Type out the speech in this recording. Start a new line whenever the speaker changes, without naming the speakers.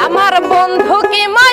আমার বন্ধু কি মা